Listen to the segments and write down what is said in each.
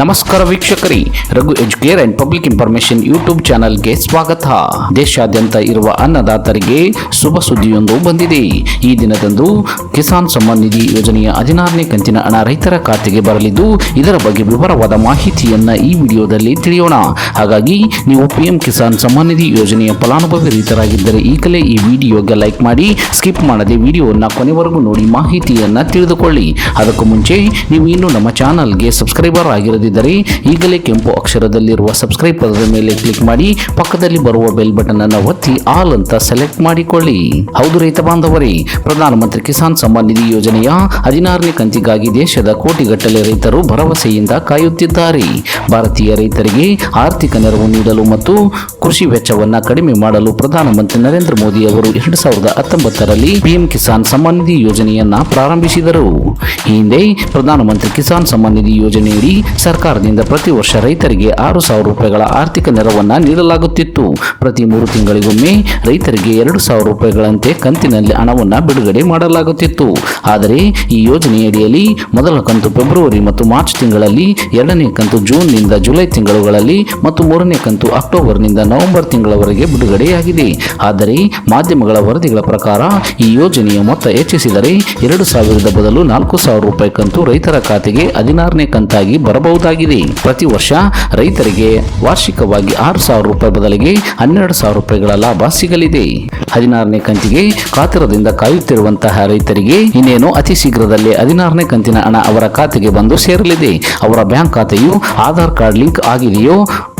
ನಮಸ್ಕಾರ ವೀಕ್ಷಕರಿ, Raghu Educare and public information YouTube ಚಾನೆಲ್ಗೆ ಸ್ವಾಗತ. ದೇಶಾದ್ಯಂತ ಇರುವ ಅನ್ನದಾತರಿಗೆ ಶುಭ ಸುದ್ದಿಯೊಂದು ಬಂದಿದೆ. ಈ ದಿನದಂದು ಕಿಸಾನ್ ಸಮ್ಮಾನ್ ನಿಧಿ ಯೋಜನೆಯ ಹದಿನಾರನೇ ಕಂತಿನ ಹಣ ರೈತರ ಖಾತೆಗೆ ಬರಲಿದ್ದು, ಇದರ ಬಗ್ಗೆ ವಿವರವಾದ ಮಾಹಿತಿಯನ್ನ ಈ ವಿಡಿಯೋದಲ್ಲಿ ತಿಳಿಯೋಣ. ಹಾಗಾಗಿ, ನೀವು ಪಿಎಂ ಕಿಸಾನ್ ಸಮ್ಮಾನ್ ನಿಧಿ ಯೋಜನೆಯ ಫಲಾನುಭವಿ ರೈತರಾಗಿದ್ದರೆ ಈಗಲೇ ಈ ವಿಡಿಯೋಗೆ ಲೈಕ್ ಮಾಡಿ, ಸ್ಕಿಪ್ ಮಾಡದೆ ವಿಡಿಯೋವನ್ನು ಕೊನೆವರೆಗೂ ನೋಡಿ ಮಾಹಿತಿಯನ್ನ ತಿಳಿದುಕೊಳ್ಳಿ. ಅದಕ್ಕೂ ಮುಂಚೆ, ನೀವು ಇನ್ನೂ ನಮ್ಮ ಚಾನಲ್ಗೆ ಸಬ್ಸ್ಕ್ರೈಬರ್ ಆಗಿರದಿದ್ದರೆ ಈಗಲೇ ಕೆಂಪು ಅಕ್ಷರದಲ್ಲಿರುವ ಸಬ್ಸ್ಕ್ರೈಬ್ ಪದದ ಮೇಲೆ ಕ್ಲಿಕ್ ಮಾಡಿ, ಪಕ್ಕದಲ್ಲಿ ಬರುವ ಬೆಲ್ ಬಟನ್ ಅನ್ನು ಒತ್ತಿ ಆಲ್ ಅಂತ ಸೆಲೆಕ್ಟ್ ಮಾಡಿಕೊಳ್ಳಿ. ಹೌದು ರೈತ ಬಾಂಧವರೇ, ಪ್ರಧಾನಮಂತ್ರಿ ಕಿಸಾನ್ ಸಮ್ಮಾನ್ ನಿಧಿ ಯೋಜನೆಯ ಹದಿನಾರನೇ ಕಂತಿಗಾಗಿ ದೇಶದ ಕೋಟಿಗಟ್ಟಲೆ ರೈತರು ಭರವಸೆಯಿಂದ ಕಾಯುತ್ತಿದ್ದಾರೆ. ಭಾರತೀಯ ರೈತರಿಗೆ ಆರ್ಥಿಕ ನೆರವು ನೀಡಲು ಮತ್ತು ಕೃಷಿ ವೆಚ್ಚವನ್ನು ಕಡಿಮೆ ಮಾಡಲು ಪ್ರಧಾನಮಂತ್ರಿ ನರೇಂದ್ರ ಮೋದಿ ಅವರು ಎರಡು ಸಾವಿರದ ಹತ್ತೊಂಬತ್ತರಲ್ಲಿ ಪಿಎಂ ಕಿಸಾನ್ ಸಮ್ಮಾನ್ ನಿಧಿ ಯೋಜನೆಯನ್ನ ಪ್ರಾರಂಭಿಸಿದರು. ಈ ಹಿಂದೆ ಪ್ರಧಾನಮಂತ್ರಿ ಕಿಸಾನ್ ಸಮ್ಮಾನ್ ನಿಧಿ ಯೋಜನೆಯಡಿ ಸರ್ಕಾರದಿಂದ ಪ್ರತಿ ವರ್ಷ ರೈತರಿಗೆ ಆರು ಸಾವಿರ ರೂಪಾಯಿಗಳ ಆರ್ಥಿಕ ನೆರವನ್ನು ನೀಡಲಾಗುತ್ತಿತ್ತು. ಪ್ರತಿ ಮೂರು ತಿಂಗಳಿಗೊಮ್ಮೆ ರೈತರಿಗೆ ಎರಡು ಸಾವಿರ ರೂಪಾಯಿಗಳಂತೆ ಕಂತಿನಲ್ಲಿ ಹಣವನ್ನು ಬಿಡುಗಡೆ ಮಾಡಲಾಗುತ್ತಿತ್ತು. ಆದರೆ ಈ ಯೋಜನೆಯಡಿಯಲ್ಲಿ ಮೊದಲ ಕಂತು ಫೆಬ್ರವರಿ ಮತ್ತು ಮಾರ್ಚ್ ತಿಂಗಳಲ್ಲಿ, ಎರಡನೇ ಕಂತು ಜೂನ್ನಿಂದ ಜುಲೈ ತಿಂಗಳುಗಳಲ್ಲಿ ಮತ್ತು ಮೂರನೇ ಕಂತು ಅಕ್ಟೋಬರ್ನಿಂದ ನವೆಂಬರ್ ತಿಂಗಳವರೆಗೆ ಬಿಡುಗಡೆಯಾಗಿದೆ. ಆದರೆ ಮಾಧ್ಯಮಗಳ ವರದಿಗಳ ಪ್ರಕಾರ ಈ ಯೋಜನೆಯ ಮೊತ್ತ ಹೆಚ್ಚಿಸಿದರೆ ಎರಡು ಸಾವಿರದ ಬದಲು ನಾಲ್ಕು ಸಾವಿರ ರೂಪಾಯಿ ಕಂತು ರೈತರ ಖಾತೆಗೆ ಹದಿನಾರನೇ ಕಂತಾಗಿ ಬರಬಹುದಾಗಿದೆ. ಪ್ರತಿ ವರ್ಷ ರೈತರಿಗೆ ವಾರ್ಷಿಕವಾಗಿ ಆರು ಸಾವಿರ ರೂಪಾಯಿ ಬದಲಿಗೆ ಹನ್ನೆರಡು ಸಾವಿರ ರೂಪಾಯಿಗಳ ಲಾಭ ಸಿಗಲಿದೆ. ಹದಿನಾರನೇ ಕಂತಿಗೆ ಕಾತರದಿಂದ ಕಾಯುತ್ತಿರುವಂತಹ ರೈತರಿಗೆ ಇನ್ನೇನು ಅತಿ ಶೀಘ್ರದಲ್ಲೇ ಹದಿನಾರನೇ ಕಂತಿನ ಹಣ ಅವರ ಖಾತೆಗೆ ಬಂದು ಸೇರಲಿದೆ. ಅವರ ಬ್ಯಾಂಕ್ ಖಾತೆಯು ಆಧಾರ್ ಕಾರ್ಡ್ ಲಿಂಕ್ ಆಗಿದೆಯೋ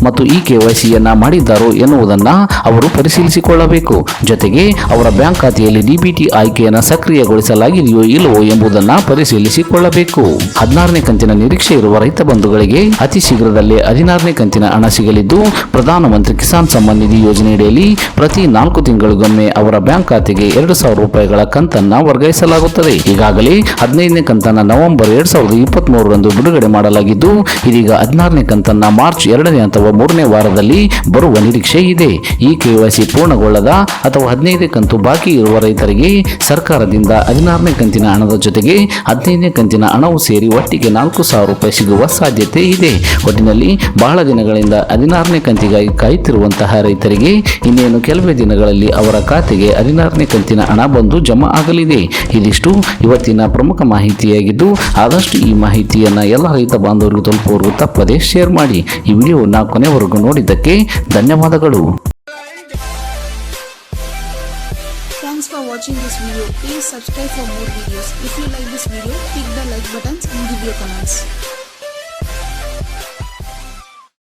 ಮತ್ತು ಈ ಕೆ ವೈ ಸಿಯನ್ನ ಮಾಡಿದ್ದಾರೋ ಎನ್ನುವುದನ್ನ ಅವರು ಪರಿಶೀಲಿಸಿಕೊಳ್ಳಬೇಕು. ಜೊತೆಗೆ ಅವರ ಬ್ಯಾಂಕ್ ಖಾತೆಯಲ್ಲಿ ಡಿಬಿಟಿ ಆಯ್ಕೆಯನ್ನು ಸಕ್ರಿಯಗೊಳಿಸಲಾಗಿದೆಯೋ ಇಲ್ಲವೋ ಎಂಬುದನ್ನು ಪರಿಶೀಲಿಸಿಕೊಳ್ಳಬೇಕು. ಹದಿನಾರನೇ ಕಂತಿನ ನಿರೀಕ್ಷೆ ಇರುವ ರೈತ ಬಂಧುಗಳಿಗೆ ಅತಿ ಶೀಘ್ರದಲ್ಲೇ ಹದಿನಾರನೇ ಕಂತಿನ ಹಣ ಸಿಗಲಿದ್ದು, ಪ್ರಧಾನಮಂತ್ರಿ ಕಿಸಾನ್ ಸಮ್ಮಾನ್ ನಿಧಿ ಯೋಜನೆಯಡಿಯಲ್ಲಿ ಪ್ರತಿ ನಾಲ್ಕು ತಿಂಗಳಿಗೊಮ್ಮೆ ಅವರ ಬ್ಯಾಂಕ್ ಖಾತೆಗೆ ಎರಡು ಸಾವಿರ ರೂಪಾಯಿಗಳ ಕಂತನ್ನ ವರ್ಗಾಯಿಸಲಾಗುತ್ತದೆ. ಈಗಾಗಲೇ ಹದಿನೈದನೇ ಕಂತನ್ನ ನವೆಂಬರ್ ಎರಡ್ ಸಾವಿರದ ಇಪ್ಪತ್ತ್ ಮೂರರಂದು ಬಿಡುಗಡೆ ಮಾಡಲಾಗಿದ್ದು, ಇದೀಗ ಹದಿನಾರನೇ ಕಂತನ್ನ ಮಾರ್ಚ್ ಎರಡನೇ ಅಥವಾ ಮೂರನೇ ವಾರದಲ್ಲಿ ಬರುವ ನಿರೀಕ್ಷೆ ಇದೆ. ಈ ಕೆವೈಸಿ ಪೂರ್ಣಗೊಳ್ಳದ ಅಥವಾ ಹದಿನೈದನೇ ಕಂತು ಬಾಕಿ ಇರುವ ರೈತರಿಗೆ ಸರ್ಕಾರದಿಂದ ಹದಿನಾರನೇ ಕಂತಿನ ಹಣದ ಜೊತೆಗೆ ಹದಿನೈದನೇ ಕಂತಿನ ಹಣವು ಸೇರಿ ಒಟ್ಟಿಗೆ ನಾಲ್ಕು ಸಾವಿರ ರೂಪಾಯಿ ಸಿಗುವ ಸಾಧ್ಯತೆ ಇದೆ ಒಟ್ಟಿನಲ್ಲಿ ಬಹಳ ದಿನಗಳಿಂದ ಹದಿನಾರನೇ ಕಂತಿಗಾಗಿ ಕಾಯುತ್ತಿರುವಂತಹ ರೈತರಿಗೆ ಇನ್ನೇನು ಕೆಲವೇ ದಿನಗಳಲ್ಲಿ ಅವರ ಖಾತೆಗೆ ಹದಿನಾರನೇ ಕಂತಿನ ಹಣ ಬಂದು ಜಮಾ ಆಗಲಿದೆ ಇದಿಷ್ಟು ಇವತ್ತಿನ ಪ್ರಮುಖ ಮಾಹಿತಿಯಾಗಿದ್ದು ಆದಷ್ಟು ಈ ಮಾಹಿತಿಯನ್ನು ಎಲ್ಲ ರೈತ ಬಾಂಧವರಿಗೂ ತಲುಪುವವರೆಗೂ ತಪ್ಪದೇ ಶೇರ್ ಮಾಡಿ ಈ ವಿಡಿಯೋವನ್ನು ಕೊನೆವರೆಗೂ ನೋಡಿದ್ದಕ್ಕೆ ಧನ್ಯವಾದಗಳು Thanks for watching this video. Please subscribe for more videos. If you like this video, click the like buttons and give your comments.